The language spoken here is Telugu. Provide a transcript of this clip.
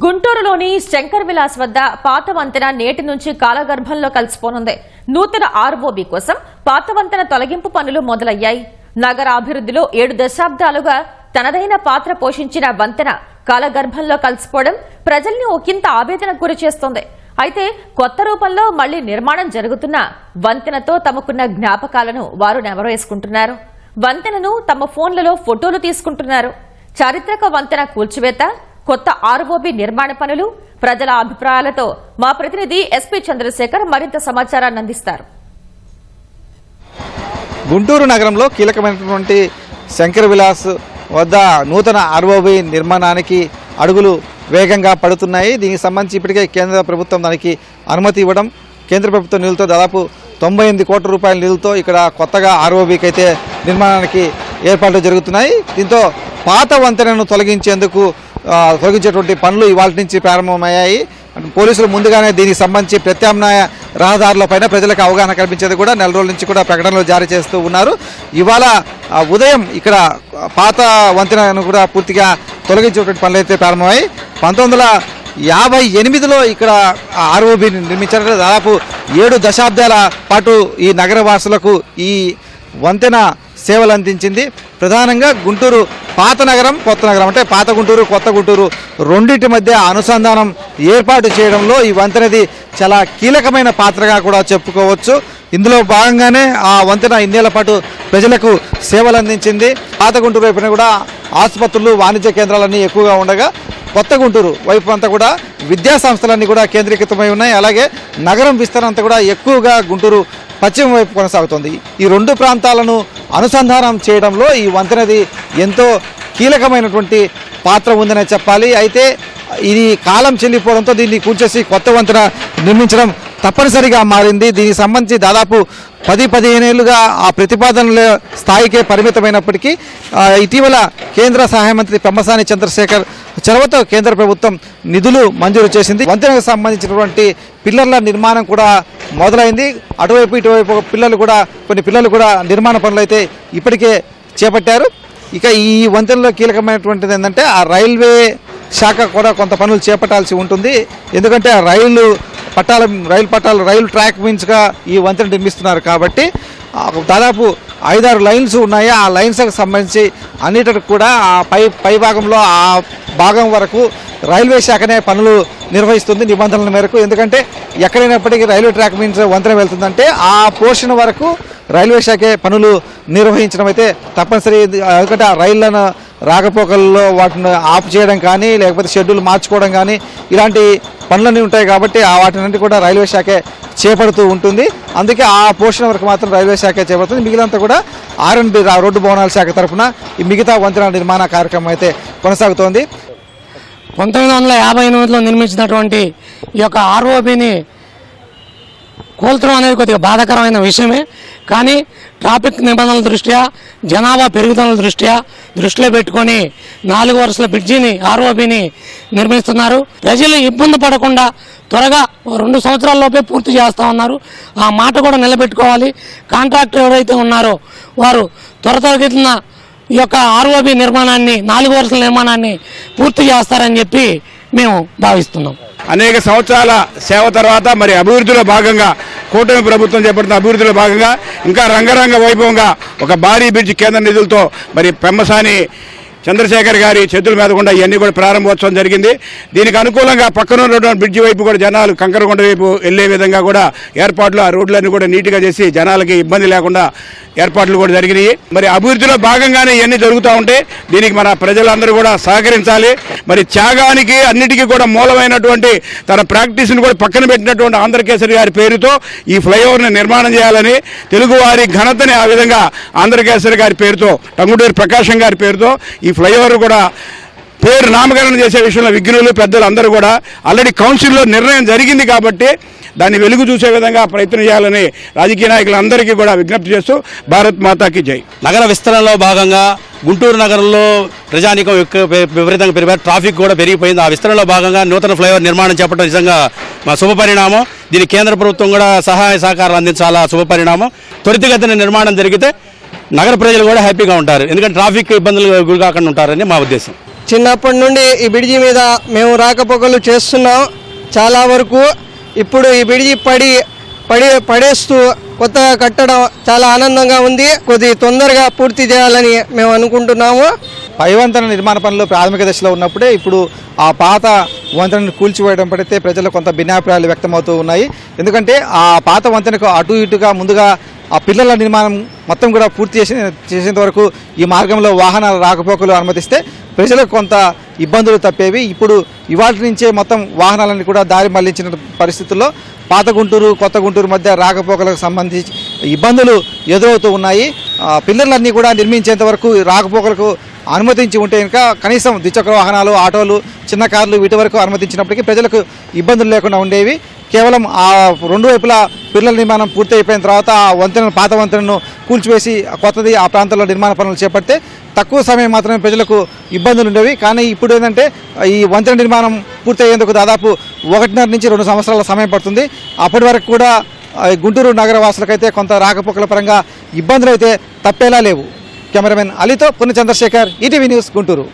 గుంటూరులోని శంకర్ విలాస్ వద్ద పాత వంతెన నేటి నుంచి కాలగర్భంలో కలిసిపోనుంది. నూతన ఆర్ఓబి కోసం పాత వంతెన తొలగింపు పనులు మొదలయ్యాయి. నగర అభివృద్ధిలో ఏడు దశాబ్దాలుగా తనదైన పాత్ర పోషించిన వంతెన కాలగర్భంలో కలిసిపోవడం ప్రజల్ని ఒకంత ఆవేదన గురి చేస్తోంది. అయితే కొత్త రూపంలో మళ్ళీ నిర్మాణం జరుగుతున్న వంతెనతో తమకున్న జ్ఞాపకాలను వారు నెమరేసుకుంటున్నారు వంతెనను తమ ఫోన్లలో ఫోటోలు తీసుకుంటున్నారు. చారిత్రక వంతెన కూల్చివేత కొత్త ఆర్ఓబి నిర్మాణ పనులు ప్రజల అభిప్రాయాలతో మా ప్రతినిధి ఎస్పీ చంద్రశేఖర్ మరింత సమాచారాన్ని అందిస్తారు. గుంటూరు నగరంలో కీలకమైనటువంటి శంకర్ విలాస్ వద్ద నూతన ఆర్ఓబి నిర్మాణానికి అడుగులు వేగంగా పడుతున్నాయి. దీనికి సంబంధించి ఇప్పటికే కేంద్ర ప్రభుత్వం దానికి అనుమతి ఇవ్వడం కేంద్ర ప్రభుత్వం నిధులతో దాదాపు తొంభై ఎనిమిది కోట్ల రూపాయల నిధులతో ఇక్కడ కొత్తగా ఆర్ఓబికి అయితే నిర్మాణానికి ఏర్పాట్లు జరుగుతున్నాయి. దీంతో పాత వంతెనను తొలగించేందుకు తొలగించేటువంటి పనులు ఇవాళ నుంచి ప్రారంభమయ్యాయి. పోలీసులు ముందుగానే దీనికి సంబంధించి ప్రత్యామ్నాయ రహదారులపైన ప్రజలకు అవగాహన కల్పించేది కూడా నెల రోజుల నుంచి కూడా ప్రకటనలు జారీ చేస్తూ ఉన్నారు. ఇవాళ ఉదయం ఇక్కడ పాత వంతెనను కూడా పూర్తిగా తొలగించేటువంటి పనులు అయితే ప్రారంభమయ్యాయి. పంతొమ్మిది వందల యాభై ఎనిమిదిలో ఇక్కడ ఆర్ఓబి నిర్మించారు దాదాపు ఏడు దశాబ్దాల పాటు ఈ నగర వాసులకు ఈ వంతెన సేవలు అందించింది. ప్రధానంగా గుంటూరు పాత నగరం కొత్త నగరం అంటే పాత గుంటూరు కొత్త గుంటూరు రెండింటి మధ్య అనుసంధానం ఏర్పాటు చేయడంలో ఈ వంతెనది చాలా కీలకమైన పాత్రగా కూడా చెప్పుకోవచ్చు. ఇందులో భాగంగానే ఆ వంతెన ఇన్నేళ్ళ పాటు ప్రజలకు సేవలు అందించింది. పాత గుంటూరు వైపున కూడా ఆసుపత్రులు వాణిజ్య కేంద్రాలన్నీ ఎక్కువగా ఉండగా కొత్త గుంటూరు వైపు అంతా కూడా విద్యా సంస్థలన్నీ కూడా కేంద్రీకృతమై ఉన్నాయి. అలాగే నగరం విస్తరణ అంతా కూడా ఎక్కువగా గుంటూరు పశ్చిమ వైపు కొనసాగుతుంది. ఈ రెండు ప్రాంతాలను అనుసంధానం చేయడంలో ఈ వంతెనది ఎంతో కీలకమైనటువంటి పాత్ర ఉందనే చెప్పాలి. అయితే ఇది కాలం చెల్లిపోవడంతో దీన్ని కూల్చేసి కొత్త వంతెన నిర్మించడం తప్పనిసరిగా మారింది. దీనికి సంబంధించి దాదాపు పది పదిహేను ఏళ్ళుగా ఆ ప్రతిపాదనల స్థాయికే పరిమితమైనప్పటికీ ఇటీవల కేంద్ర సహాయ మంత్రి పెమ్మసాని చంద్రశేఖర్ చొరవతో కేంద్ర ప్రభుత్వం నిధులు మంజూరు చేసింది. వంతెనకు సంబంధించినటువంటి పిల్లర్ల నిర్మాణం కూడా మొదలైంది. అటువైపు ఇటువైపు పిల్లలు కూడా కొన్ని పిల్లలు కూడా నిర్మాణ పనులు అయితే ఇప్పటికే చేపట్టారు. ఇక ఈ వంతెనలో కీలకమైనటువంటిది ఏంటంటే ఆ రైల్వే శాఖ కూడా కొంత పనులు చేపట్టాల్సి ఉంటుంది. ఎందుకంటే ఆ రైలు పట్టాల రైలు పట్టాలు రైలు ట్రాక్ మీన్స్గా ఈ వంతెన నిర్మిస్తున్నారు కాబట్టి దాదాపు ఐదారు లైన్స్ ఉన్నాయి. ఆ లైన్స్కి సంబంధించి అన్నిటికి కూడా ఆ పై పై భాగంలో ఆ భాగం వరకు రైల్వే శాఖనే పనులు నిర్వహిస్తుంది నిబంధనల మేరకు. ఎందుకంటే ఎక్కడైనప్పటికీ రైల్వే ట్రాక్ మీన్స్ వంతెన వెళ్తుందంటే ఆ పోర్షన్ వరకు రైల్వే శాఖే పనులు నిర్వహించడం అయితే తప్పనిసరి. ఎందుకంటే ఆ రైళ్ళను రాకపోకల్లో వాటిని ఆఫ్ చేయడం కానీ లేకపోతే షెడ్యూల్ మార్చుకోవడం కానీ ఇలాంటి పనులన్నీ ఉంటాయి కాబట్టి ఆ వాటినంటే కూడా రైల్వే శాఖే చేపడుతూ ఉంటుంది. అందుకే ఆ పోర్షన్ వరకు మాత్రం రైల్వే శాఖే చేపడుతుంది. మిగిలినంతా కూడా ఆర్ఎన్బి రోడ్డు భవనాల శాఖ తరఫున ఈ మిగతా వంతెన నిర్మాణ కార్యక్రమం అయితే కొనసాగుతోంది. పంతొమ్మిది వందల యాభై ఎనిమిదిలో నిర్మించినటువంటి ఈ యొక్క ఆర్ఓబిని కూల్చడం అనేది కొద్దిగా బాధాకరమైన విషయమే. కానీ ట్రాఫిక్ నిబంధనల దృష్ట్యా జనాభా పెరుగుదల దృష్ట్యా దృష్టిలో పెట్టుకొని నాలుగు వరుసల బ్రిడ్జిని ఆర్ఓబిని నిర్మిస్తున్నారు. ప్రజలు ఇబ్బంది పడకుండా త్వరగా రెండు సంవత్సరాల లోపే పూర్తి చేస్తా ఉన్నారు. ఆ మాట కూడా నిలబెట్టుకోవాలి. కాంట్రాక్టర్ ఎవరైతే ఉన్నారో వారు త్వర తరగతిన ఈ యొక్క ఆర్ఓబి నిర్మాణాన్ని నాలుగు వరుసల నిర్మాణాన్ని పూర్తి చేస్తారని చెప్పి మేము భావిస్తున్నాం. అనేక సంవత్సరాల సేవ తర్వాత మరి అభివృద్ధిలో భాగంగా కూటమి ప్రభుత్వం చేపడుతున్న అభివృద్ధిలో భాగంగా ఇంకా రంగరంగ వైభవంగా ఒక భారీ బ్రిడ్జ్ కేంద్ర నిధులతో మరి పెమ్మసాని చంద్రశేఖర్ గారి చేతుల మీద కూడా ఇవన్నీ కూడా ప్రారంభోత్సవం జరిగింది. దీనికి అనుకూలంగా పక్కన ఉన్నటువంటి బ్రిడ్జి వైపు కూడా జనాలు కంకరకొండ వైపు వెళ్ళే విధంగా కూడా ఏర్పాట్లు ఆ రోడ్లన్నీ కూడా నీట్గా చేసి జనాలకి ఇబ్బంది లేకుండా ఏర్పాట్లు కూడా జరిగినాయి. మరి అభివృద్ధిలో భాగంగానే ఇవన్నీ జరుగుతూ ఉంటే దీనికి మన ప్రజలందరూ కూడా సహకరించాలి. మరి త్యాగానికి అన్నిటికీ కూడా మూలమైనటువంటి తన ప్రాక్టీస్ని కూడా పక్కన పెట్టినటువంటి ఆంధ్రకేసరి గారి పేరుతో ఈ ఫ్లైఓవర్ని నిర్మాణం చేయాలని తెలుగువారి ఘనతని ఆ విధంగా ఆంధ్రకేసరి గారి పేరుతో టంగుటూరి ప్రకాశం గారి పేరుతో ఈ ఫ్లైఓవర్ కూడా పేరు నామకరణం చేసే విషయంలో విఘ్నులు పెద్దలు అందరూ కూడా ఆల్రెడీ కౌన్సిల్లో నిర్ణయం జరిగింది కాబట్టి దాన్ని వెలుగు చూసే విధంగా ప్రయత్నం చేయాలని రాజకీయ నాయకులందరికీ కూడా విజ్ఞప్తి చేస్తూ భారత్ మాతాకి జై. నగర విస్తరణలో భాగంగా గుంటూరు నగరంలో ప్రజానీకం ఎక్కువ విపరీతంగా పెరిగారు ట్రాఫిక్ కూడా పెరిగిపోయింది. ఆ విస్తరణలో భాగంగా నూతన ఫ్లైఓవర్ నిర్మాణం చేపట్టడం నిజంగా మా శుభపరిణామం దీని కేంద్ర ప్రభుత్వం కూడా సహాయ సహకారాలు అందించాలా శుభపరిణామం త్వరితగతిన నిర్మాణం జరిగితే నగర ప్రజలు కూడా హ్యాపీగా ఉంటారు. ఎందుకంటే ట్రాఫిక్ ఇబ్బందులు గురి కాకుండా ఉంటారని మా ఉద్దేశం. చిన్నప్పటి నుండి ఈ బిడిజి మీద మేము రాకపోకలు చేస్తున్నాం. చాలా వరకు ఇప్పుడు ఈ బిడిజి పడి పడి పడేస్తూ కొత్తగా కట్టడం చాలా ఆనందంగా ఉంది. కొద్ది తొందరగా పూర్తి చేయాలని మేము అనుకుంటున్నాము. పై వంతెన నిర్మాణ పనులు ప్రాథమిక దశలో ఉన్నప్పుడే ఇప్పుడు ఆ పాత వంతెనను కూల్చివేయడం పడితే ప్రజలు కొంత భిన్నాభిప్రాయాలు వ్యక్తమవుతూ ఉన్నాయి. ఎందుకంటే ఆ పాత వంతెనకు అటు ఇటుగా ముందుగా ఆ పిల్లల నిర్మాణం మొత్తం కూడా పూర్తి చేసి చేసేంత వరకు ఈ మార్గంలో వాహనాల రాకపోకలు అనుమతిస్తే ప్రజలకు కొంత ఇబ్బందులు తప్పేవి. ఇప్పుడు ఇవాటి నుంచే మొత్తం వాహనాలను కూడా దారి మళ్ళించిన పరిస్థితుల్లో పాత గుంటూరు కొత్త గుంటూరు మధ్య రాకపోకలకు సంబంధించి ఇబ్బందులు ఎదురవుతూ ఉన్నాయి. ఆ, పిల్లర్లన్నీ కూడా నిర్మించేంత వరకు రాకపోకలకు అనుమతించి ఉంటే ఇంకా కనీసం ద్విచక్ర వాహనాలు ఆటోలు చిన్న కార్లు వీటి వరకు అనుమతించినప్పటికీ ప్రజలకు ఇబ్బందులు లేకుండా ఉండేవి. కేవలం ఆ రెండు వైపులా పిల్లల నిర్మాణం పూర్తి అయిపోయిన తర్వాత ఆ వంతెనను పాత వంతెనను కూల్చివేసి కొత్తది ఆ ప్రాంతంలో నిర్మాణ పనులు చేపడితే తక్కువ సమయం మాత్రమే ప్రజలకు ఇబ్బందులు ఉండేవి. కానీ ఇప్పుడు ఏంటంటే ఈ వంతెన నిర్మాణం పూర్తి అయ్యేందుకు దాదాపు ఒకటిన్నర నుంచి రెండు సంవత్సరాల సమయం పడుతుంది. అప్పటి వరకు కూడా గుంటూరు నగర వాసులకైతే కొంత రాకపోకల పరంగా ఇబ్బందులు అయితే తప్పేలా లేవు. కెమెరామెన్ అలీతో పుణ్య చంద్రశేఖర్ ఈటీవీ న్యూస్ గుంటూరు.